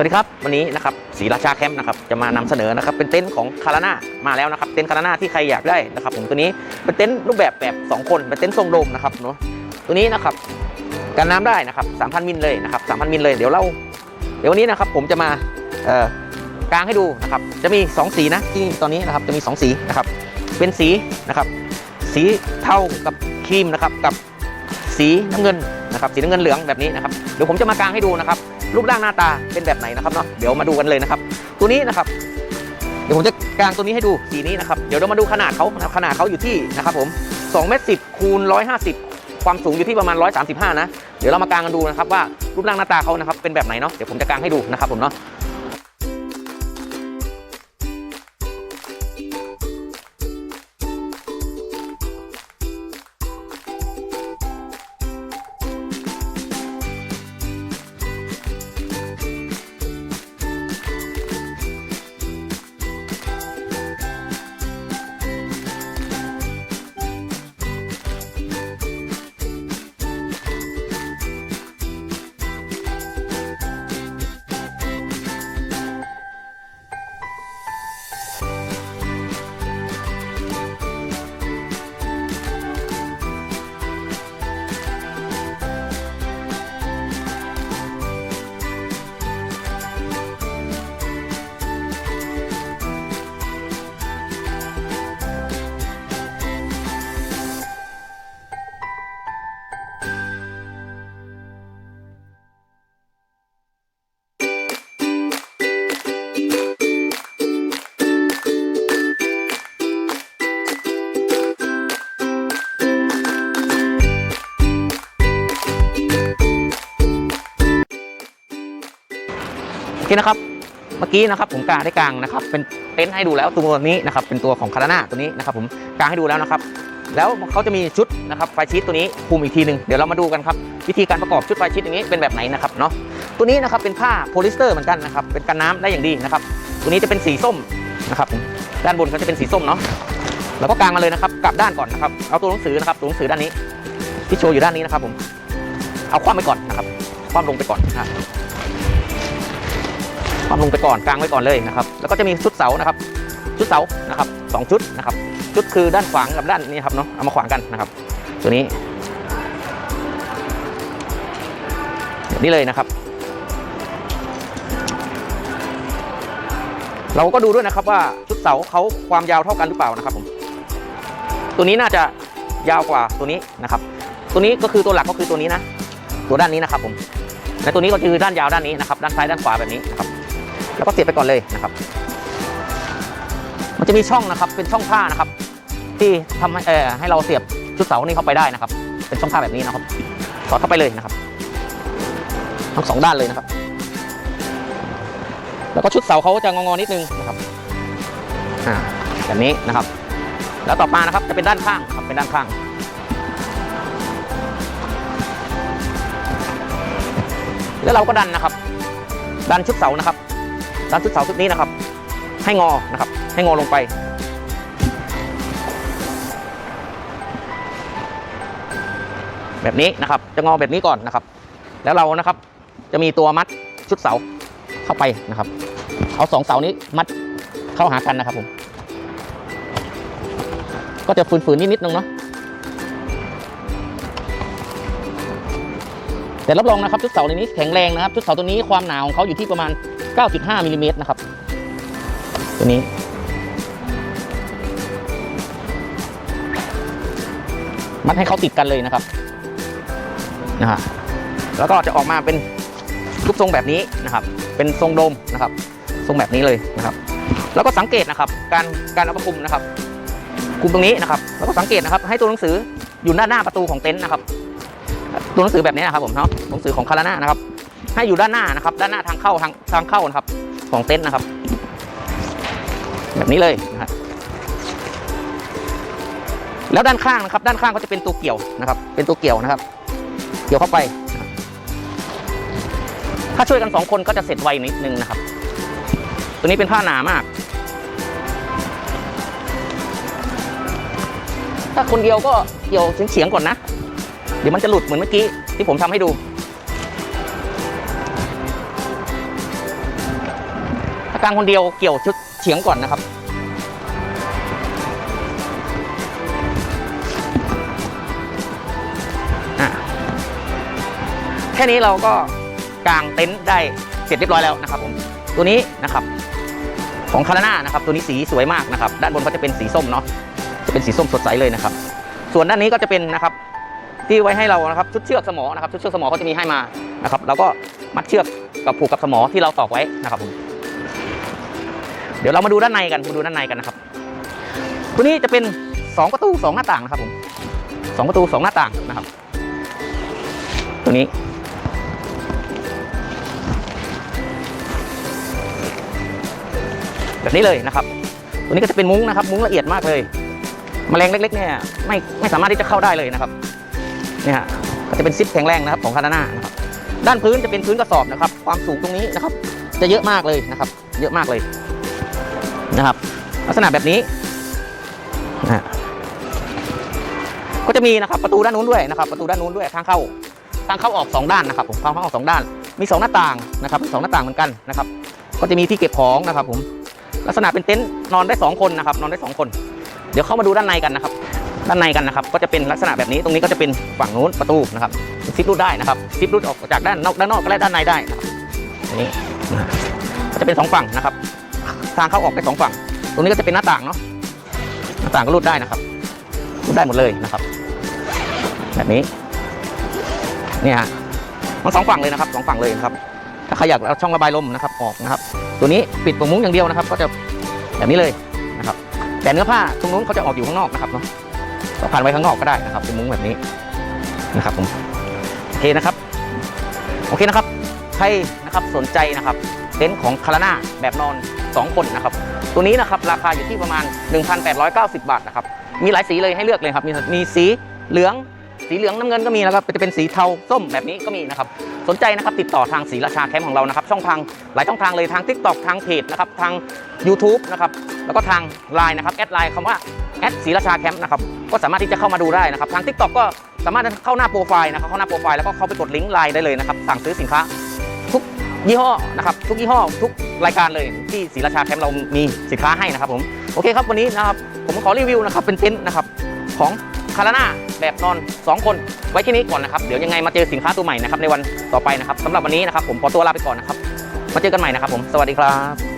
วัสดีครับ วันนี้นะครับศรีราชาแคมป์นะครับจะมานำเสนอนะครับเป็นเต็นท์ของคาราน่ามาแล้วนะครับเต็นท์คาราน่าที่ใครอยากได้นะครับผมตัวนี้เป็นเต็นท์รูปแบบแบบ 2 คนเป็นเต็นท์ทรงโดมนะครับเนาะตัวนี้นะครับกันน้ำได้นะครับ3,000 มิลเลยนะครับ3,000 มิลเลยเดี๋ยวเราเดี๋ยววันนี้นะครับผมจะมาเอ่อกางให้ดูนะครับจะมี 2 สีนะที่ตอนนี้นะครับจะมี 2 สีนะครับเป็นสีนะครับสีเทากับครีมนะครับกับสีน้ำเงินนะครับสีน้ำเงินเหลืองแบบนี้นะครับเดี๋ยวผมจะมากางให้ดูนะครับ รูปร่างหน้าตาเป็นแบบไหนนะครับเนาะเดี๋ยวมาดูกันเลยนะครับ ตัวนี้นะครับ เดี๋ยวผมจะกางตัวนี้ให้ดูสีนี้นะครับเดี๋ยวเรามาดูขนาดเขาขนาดเขาอยู่ที่นะครับผม2เมตรสิคูณ150 ความสูงอยู่ที่ประมาณ 135 นะ เดี๋ยวเรามากางกันดูนะครับว่ารูปร่างหน้าตาเขานะครับเป็นแบบไหนเนาะเดี๋ยวผมจะกางให้ดูนะครับผมเนาะ เคนะครับ เมื่อกี้นะครับผมกางได้กางนะครับ เป็นเต็นท์ให้ดูแล้วตัวนี้นะครับ เป็นตัวของคาราน่าตัวนี้นะครับ ผมกางให้ดูแล้วนะครับ แล้วเขาจะมีชุดนะครับไฟชีตตัวนี้คุมอีกทีหนึ่งเดี๋ยวเรามาดูกันครับวิธีการประกอบชุดไฟชีตอย่างนี้เป็นแบบไหนนะครับเนาะตัวนี้นะครับเป็นผ้าโพลิสเตอร์เหมือนกันนะครับเป็นกันน้ำได้อย่างดีนะครับ ตัวนี้จะเป็นสีส้มนะครับด้านบนเขาจะเป็นสีส้มเนาะแล้วก็กางมาเลยนะครับกลับด้านก่อนนะครับเอาตัวหนังสือนะครับตัวหนังสือด้านนี้ ที่โชว์อยู่ด้านนี้นะครับผมเอาคว่ำไปก่อนนะครับคว่ำลงไปก่อนนะ บควาลงไปก่อนกลางไว้ก่อนเลยนะครับ แล้วก็จะมีชุดเสานะครับ ชุดเสานะครับสองชุดนะครับ ชุดคือด้านขวางกับด้านนี้ครับเนาะเอามาขวางกันนะครับ ตัวนี้แบบนี้เลยนะครับ เราก็ดูด้วยนะครับว่าชุดเสาเขาความยาวเท่ากันหรือเปล่านะครับผมตัวนี้น่าจะยาวกว่าตัวนี้นะครับ ตัวนี้ก็คือตัวหลักก็คือตัวนี้นะ ตัวด้านนี้นะครับผมและตัวนี้ก็คือด้านยาวด้านนี้นะครับ ด้านซ้ายด้านขวาแบบนี้นะครับ แล้วก็เสียบไปก่อนเลยนะครับ มันจะมีช่องนะครับ เป็นช่องผ้านะครับ ที่ทำให้เอ่อให้เราเสียบชุดเสานี้เข้าไปได้นะครับ เป็นช่องผ้าแบบนี้นะครับ สอดเข้าไปเลยนะครับ ทั้งสองด้านเลยนะครับ แล้วก็ชุดเสาเขาจะงองๆนิดนึงนะครับอ่าแบบนี้นะครับ แล้วต่อมานะครับจะเป็นด้านข้างครับเป็นด้านข้างแล้วเราก็ดันนะครับ ดันชุดเสานะครับ ดันชุดเสาชุดนี้นะครับ ให้งอนะครับ ให้งอลงไป แบบนี้นะครับจะงอแบบนี้ก่อนนะครับ แล้วเรานะครับจะมีตัวมัดชุดเสาเข้าไปนะครับเอาสองเสานี้มัดเข้าหากันนะครับผมก็จะฝืนๆนิดๆนึงเนาะแต่รับรองนะครับชุดเสาในนี้แข็งแรงนะครับชุดเสาตัวนี้ความหนาของเขาอยู่ที่ประมาณ 9.5มิลลิเมตรนะครับ ตัวนี้ มัดให้เขาติดกันเลยนะครับนะฮะแล้วก็จะออกมาเป็นรูปทรงแบบนี้นะครับ เป็นทรงโดมนะครับ ทรงแบบนี้เลยนะครับ แล้วก็สังเกตนะครับ การการเอาประคุมนะครับ คุมตรงนี้นะครับ แล้วก็สังเกตนะครับ ให้ตัวหนังสืออยู่ด้าหน้าประตูของเต็นท์นะครับ ตัวหนังสือแบบนี้นะครับผมเนาะหนังสือของคาราน่านะครับ ให้อยู่ด้านหน้านะครับ ด้านหน้าทางเข้าทางทางเข้านะครับ ของเต็นท์นะครับ แบบนี้เลยนะครับแล้วด้านข้างนะครับ ด้านข้างก็จะเป็นตัวเกี่ยวนะครับ เป็นตัวเกี่ยวนะครับ เกี่ยวเข้าไป ถ้าช่วยกันสองคนก็จะเสร็จไวนิดนึงนะครับ ตัวนี้เป็นผ้าหนามาก ถ้าคนเดียวก็เกี่ยวเฉียงๆก่อนนะ เดี๋ยวมันจะหลุดเหมือนเมื่อกี้ที่ผมทำให้ดู กางคนเดียวเกี่ยวชุดเฉียงก่อนนะครับ แค่นี้เราก็กางเต็นท์ได้เสร็จเรียบร้อยแล้วนะครับผมตัวนี้นะครับ ของคาราน่านะครับ ตัวนี้สีสวยมากนะครับ ด้านบนก็จะเป็นสีส้มเนาะจะเป็นสีส้มสดใสเลยนะครับ ส่วนด้านนี้ก็จะเป็นนะครับ ที่ไว้ให้เรานะครับชุดเชือกสมอนะครับชุดเชือกสมอเขาจะมีให้มานะครับเราก็มัดเชือกกับผูกกับสมอที่เราตอกไว้นะครับผม เดี๋ยวเรามาดูด้านในกันมาดูด้านในกันนะครับ ตัวนี้จะเป็นสองประตูสองหน้าต่างนะครับผมสองประตูสองหน้าต่างนะครับ ตัวนี้ แบบนี้เลยนะครับ ตัวนี้ก็จะเป็นมุ้งนะครับ มุ้งละเอียดมากเลยแมลงเล็ก ๆ เนี่ยไม่ไม่สามารถที่จะเข้าได้เลยนะครับเนี่ยฮะก็จะเป็นซิปแข็งแรงนะครับของคานาน่านะครับด้านพื้นจะเป็นพื้นกระสอบนะครับ ความสูงตรงนี้นะครับ จะเยอะมากเลยนะครับ เยอะมากเลย นะครับ ลักษณะแบบนี้นะฮะก็จะมีนะครับประตูด้านนู้นด้วยนะครับ ประตูด้านนู้นด้วยทางเข้าทางเข้าออกสองด้านนะครับผมทางเข้าออกสองด้าน มีสองหน้าต่างนะครับมีสองหน้าต่างเหมือนกันนะครับ ก็จะมีที่เก็บของนะครับ ผมลักษณะเป็นเต็นท์นอนได้สองคนนะครับ นอนได้สองคน เดี๋ยวเข้ามาดูด้านในกันนะครับ ด้านในกันนะครับ ก็จะเป็นลักษณะแบบนี้ตรงนี้ก็จะเป็นฝั่งนู้นประตูนะครับซิปรูดได้นะครับซิปรูดออกจากด้านนอกด้านนอกและด้านในได้นะครับตรงนี้นะฮะก็จะเป็นสองฝั่งนะครับ ทางเข้าออกไปสองฝั่ง ตรงนี้ก็จะเป็นหน้าต่างเนาะหน้าต่างก็รูดได้นะครับรูดได้หมดเลยนะครับ แบบนี้เนี่ยฮะมันสองฝั่งเลยนะครับสองฝั่งเลยนะครับ ถ้าใครอยากเอาช่องระบายลมนะครับออกนะครับ ตัวนี้ปิดปมุ้งอย่างเดียวนะครับ ก็จะแบบนี้เลยนะครับ แต่เนื้อผ้าตรงนู้นเขาจะออกอยู่ข้างนอกนะครับเนาะก็ผ่านไว้ข้างนอกก็ได้นะครับเป็นมุ้งแบบนี้นะครับผมโอเคนะครับโอเคนะครับใครนะครับสนใจนะครับเต็นท์ของคาราน่าแบบนอน 2 คนนะครับ ตัวนี้นะครับราคาอยู่ที่ประมาณ 1,890 บาทนะครับ มีหลายสีเลยให้เลือกเลยครับ มีมีสีเหลือง สีเหลืองน้ำเงินก็มีนะครับจะเป็นสีเทาส้มแบบนี้ก็มีนะครับ สนใจนะครับติดต่อทางศรีราชาแคมป์ของเรานะครับ ช่องทางหลายช่องทางเลยทาง TikTok ทางเพจนะครับ ทาง YouTube นะครับ แล้วก็ทาง Line นะครับ แอดไลน์คำว่าแอดศรีราชาแคมป์นะครับ ก็สามารถที่จะเข้ามาดูได้นะครับ ทาง TikTok ก็สามารถเข้าหน้าโปรไฟล์นะครับ เข้าหน้าโปรไฟล์แล้วก็เข้าไปกดลิงก์ไลน์ได้เลยนะครับ สั่งซื้อสินค้า ยี่ห้อนะครับทุกยี่ห้อทุกรายการเลยที่ศรีราชาแคมป์เรามีสินค้าให้นะครับผมโอเคครับวันนี้นะครับผมขอรีวิวนะครับเป็นเต็นท์นะครับของคาราน่าแบบนอน 2 คนไว้แค่นี้ก่อนนะครับเดี๋ยวยังไงมาเจอสินค้าตัวใหม่นะครับในวันต่อไปนะครับสำหรับวันนี้นะครับผมขอตัวลาไปก่อนนะครับมาเจอกันใหม่นะครับผมสวัสดีครับ